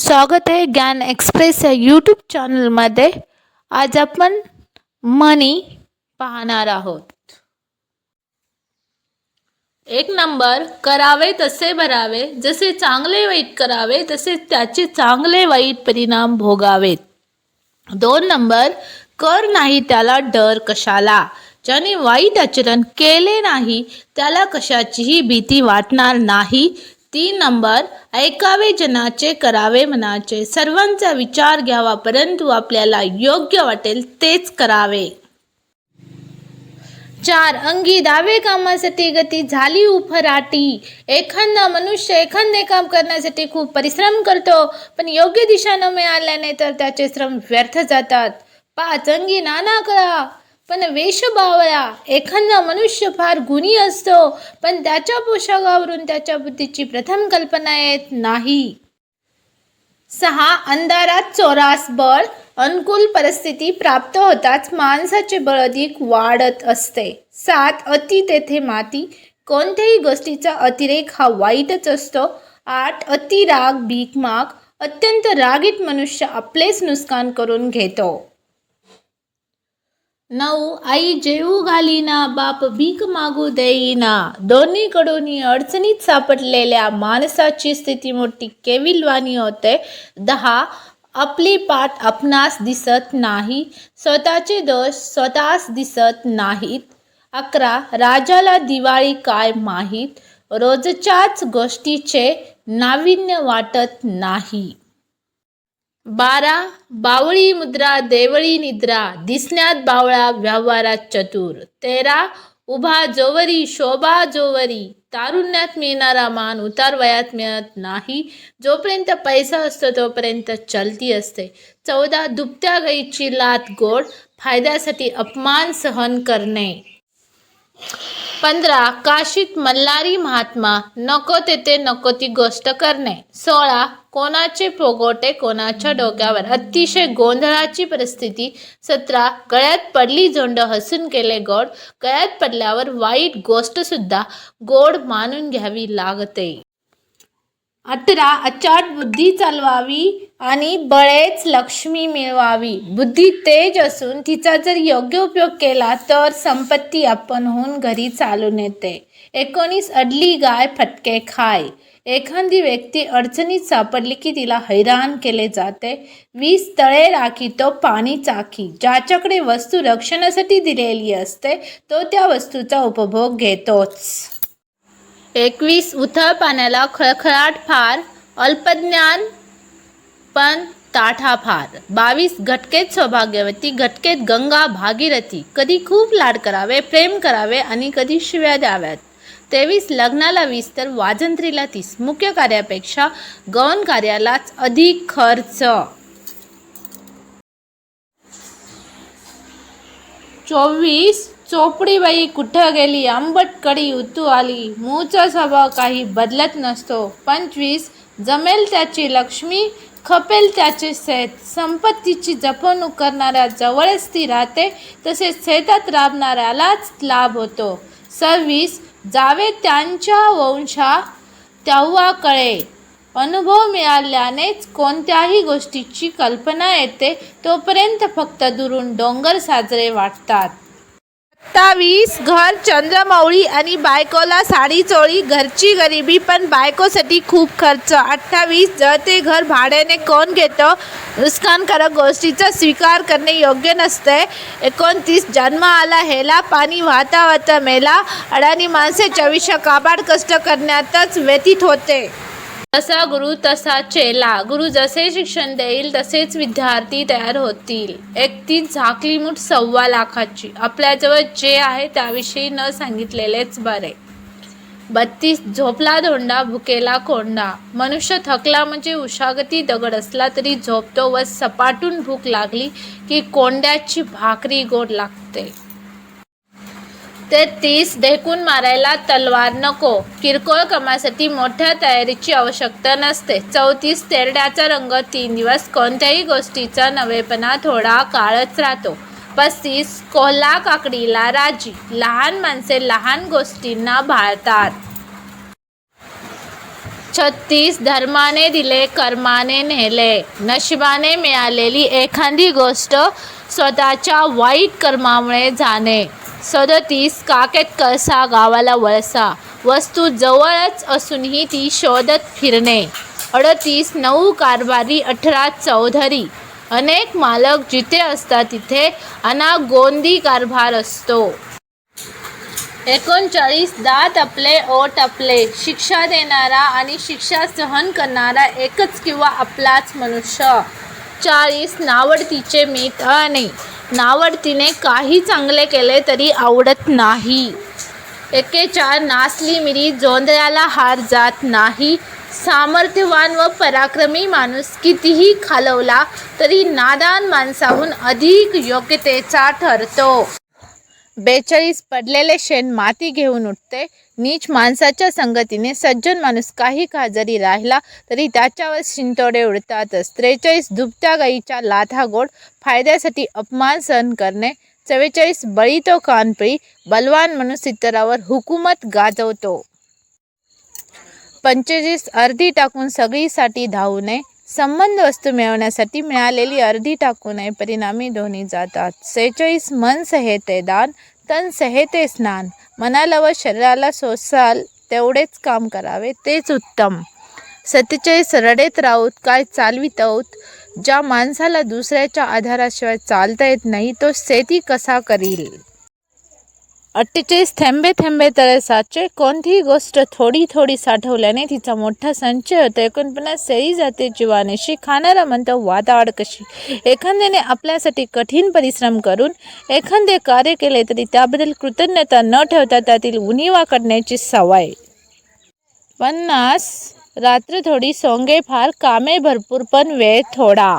स्वागत आहे ज्ञान एक्सप्रेस या यूट्यूब चॅनलमध्ये. आज आपण मनी पाहणार आहोत. एक नंबर करावे तसे भरावे जसे चांगले वाईट करावे तसे त्याचे चांगले वाईट परिणाम भोगावेत. दोन नंबर कर नाही त्याला डर कशाला? ज्याने वाईट आचरण केले नाही त्याला कशाचीही भीती वाटणार नाही. तीन नंबर ऐकावे जनाचे करावे मनाचे सर्वांचा विचार घ्यावा परंतु आपल्याला योग्य वाटेल तेच करावे. चार अंगी दावे कामासाठी गती झाली उफराटी. एखादा मनुष्य एखादे काम करण्यासाठी खूप परिश्रम करतो पण योग्य दिशा न मिळाल्याने तर त्याचे श्रम व्यर्थ जातात. पाच अंगी नाना कळा पण वेश बावळा एखादा मनुष्य फार गुणी असतो पण त्याच्या पोशाखावरून त्याच्या बुद्धीची प्रथम कल्पना येत नाही. सहा अंधारात चोरास बळ अनुकूल परिस्थिती प्राप्त होताच माणसाचे बळ अधिक वाढत असते. सात अति तेथे माती कोणत्याही गोष्टीचा अतिरेक हा वाईटच असतो. आठ अति राग भीक माग अत्यंत रागीट मनुष्य आपलेच नुकसान करून घेतो. नऊ आई जेऊ घालीना बाप भीक मागू देईना. दोन्हीकडून अडचणीत सापडलेल्या माणसाची स्थिती मोठी केविलवाणी होते. दहा आपली पाठ आपणास दिसत नाही. स्वतःचे दोष स्वतःस दिसत नाहीत. अकरा राजाला दिवाळी काय माहीत? रोजच्याच गोष्टीचे नाविन्य वाटत नाही. बारा बावळी मुद्रा देवळी निद्रा दिसण्यात बावळा व्यवहारात चतुर. तेरा उभा जोवरी शोभा जोवरी. तारुण्यात मिळणारा मान उतार वयात मिळत नाही. जोपर्यंत पैसा असतो तोपर्यंत चलती असते. चौदा दुभत्या गाईची लात गोड. फायद्यासाठी अपमान सहन करणे. पंधरा काशीत मल्हारी महात्मा नको तेथे नको ती गोष्ट करणे. सोळा कोणाचे पोगोटे कोणाच्या डोक्यावर? अतिशय गोंधळाची परिस्थिती. सतरा गळ्यात पडली झोंड हसून केले गोड. गळ्यात पडल्यावर वाईट गोष्ट सुद्धा गोड मानून घ्यावी लागते. अठरा अचाट बुद्धी चालवावी आणि बळेच लक्ष्मी मिळवावी. बुद्धी तेज असून तिचा जर योग्य उपयोग केला तर संपत्ती आपण होऊन घरी चालून येते. एकोणीस अडली गाय फटके खाय. एखादी व्यक्ती अडचणीत सापडली की तिला हैराण केले जाते. वीस तळे राखी तो पाणी चाखी. ज्याच्याकडे वस्तू रक्षणासाठी दिलेली असते तो त्या वस्तूचा उपभोग घेतोच. एकवीस उथळ पाण्याला खळखळाट फार अल्पज्ञान पण ताठा फार. बावीस घटकेत सौभाग्यवती घटकेत गंगा भागीरथी. कधी खूप लाड करावे प्रेम करावे आणि कधी शिव्या द्याव्यात. तेवीस लग्नाला वीस तर वाजंत्रीला तीस. मुख्य कार्यापेक्षा गौण कार्यालाच अधिक खर्च. चोवीस चोपडीबाई कुठं गेली? आंबट कडी उतू आली. मूळचा स्वभाव काही बदलत नसतो. पंचवीस जमेल त्याची लक्ष्मी खपेल त्याचे शेत संपत्तीची जपवणूक करणाऱ्या जवळच ती राहते तसेच शेतात राबणाऱ्यालाच लाभ होतो. सव्वीस जावे त्यांच्या वंशा तेव्हा कळे. अनुभव मिळाल्यानेच कोणत्याही गोष्टीची कल्पना येते तोपर्यंत फक्त दुरून डोंगर साजरे वाटतात. सत्तावीस घर चंद्रमौळी आणि बायकोला साडी चोळी घरची गरिबी पण बायकोसाठी खूप खर्च. अठ्ठावीस जळते घर भाड्याने कोण घेतं? नुकसानकारक गोष्टीचा स्वीकार करणे योग्य नसते. एकोणतीस जन्म आला हेला पाणी वाहता वाहता मेला. अडाणी माणसे चविष्य काबाड कष्ट करण्यातच व्यतीत होते. जसा गुरु तसा चेला गुरु जसे शिक्षण देईल तसेच विद्यार्थी तयार होतील. एकतीस झाकली मूठ सव्वा लाखाची. आपल्याजवळ जे आहे त्याविषयी न सांगितलेलेच बरे. बत्तीस झोपला धोंडा भुकेला कोंडा. मनुष्य थकला म्हणजे उशागती दगड असला तरी झोपतो व सपाटून भूक लागली की कोंड्याची भाकरी गोड लागते. तेहतीस ढेकून मारायला तलवार नको. किरकोळ कामासाठी मोठ्या तयारीची आवश्यकता नसते. चौतीस तेरड्याचा रंग तीन दिवस कोणत्याही गोष्टीचा नवेपणा थोडा काळच राहतो. पस्तीस कोल्हा काकडीला राजी. लहान माणसे लहान गोष्टींना भाळतात. छत्तीस धर्माने दिले कर्माने नेले. नशिबाने मिळालेली एखादी गोष्ट स्वतःच्या वाईट कर्मामुळे जाणे. सदतीस काकेत कळसा गावाला वळसा. वस्तू जवळच असूनही ती शोधत फिरणे. अडतीस नऊ कारभारी अठरा चौधरी. अनेक मालक जिथे असतात तिथे अनागोंदी कारभार असतो. एकोणचाळीस दात आपले ओ आपले. शिक्षा देणारा आणि शिक्षा सहन करणारा एकच किंवा आपलाच मनुष्य. चाळीस नावडतीचे मीठ आणि. नावडतीने काही चांगले केले तरी आवडत नाही. एकेचाळ नासली मिरी जोंधळ्याला हार जात नाही. सामर्थ्यवान व पराक्रमी माणूस कितीही खालवला तरी नादान माणसाहून अधिक योग्यतेचा ठरतो. बेचाळीस पडलेले शेण माती घेऊन उठते. नीच माणसाच्या संगतीने सज्जन माणूस काही काळ जरी राहिला तरी त्याच्यावर शिंतोडे उडतातच. त्रेचाळीस दुबत्या गाईच्या लाथागोड फायद्यासाठी अपमान सहन करणे. चव्वेचाळीस बळी तो कानपळी बलवान माणूस इतरावर हुकूमत गाजवतो. पंचेचाळीस अर्धी टाकून सगळीसाठी धावू नये. संबंध वस्तू मिळवण्यासाठी मिळालेली अर्धी टाकू नये परिणामी दोन्ही जातात. सेहेचाळीस मन सहेते दान तन सहेते स्नान. मनाला व शरीराला सोसाल तेवढेच काम करावे तेच उत्तम. सत्तेचाळीस रडेत राऊत काय चालवित आहोत ज्या माणसाला दुसऱ्याच्या आधाराशिवाय चालता येत नाही तो शेती कसा करील? अठ्ठेचाळीस थेंबे थेंबे तळे साचे कोणतीही गोष्ट थोडी थोडी साठवल्याने तिचा मोठा संचय होतो. एकोणपन्नास सेळी जाते जीवानेशी खाणारा म्हणतो वादाड कशी? एखाद्याने आपल्यासाठी कठीण परिश्रम करून एखादे कार्य केले तरी त्याबद्दल कृतज्ञता न ठेवता त्यातील उणीवा करण्याची सवय. पन्नास रात्र थोडी सोंगे फार कामे भरपूर पण वेळ थोडा.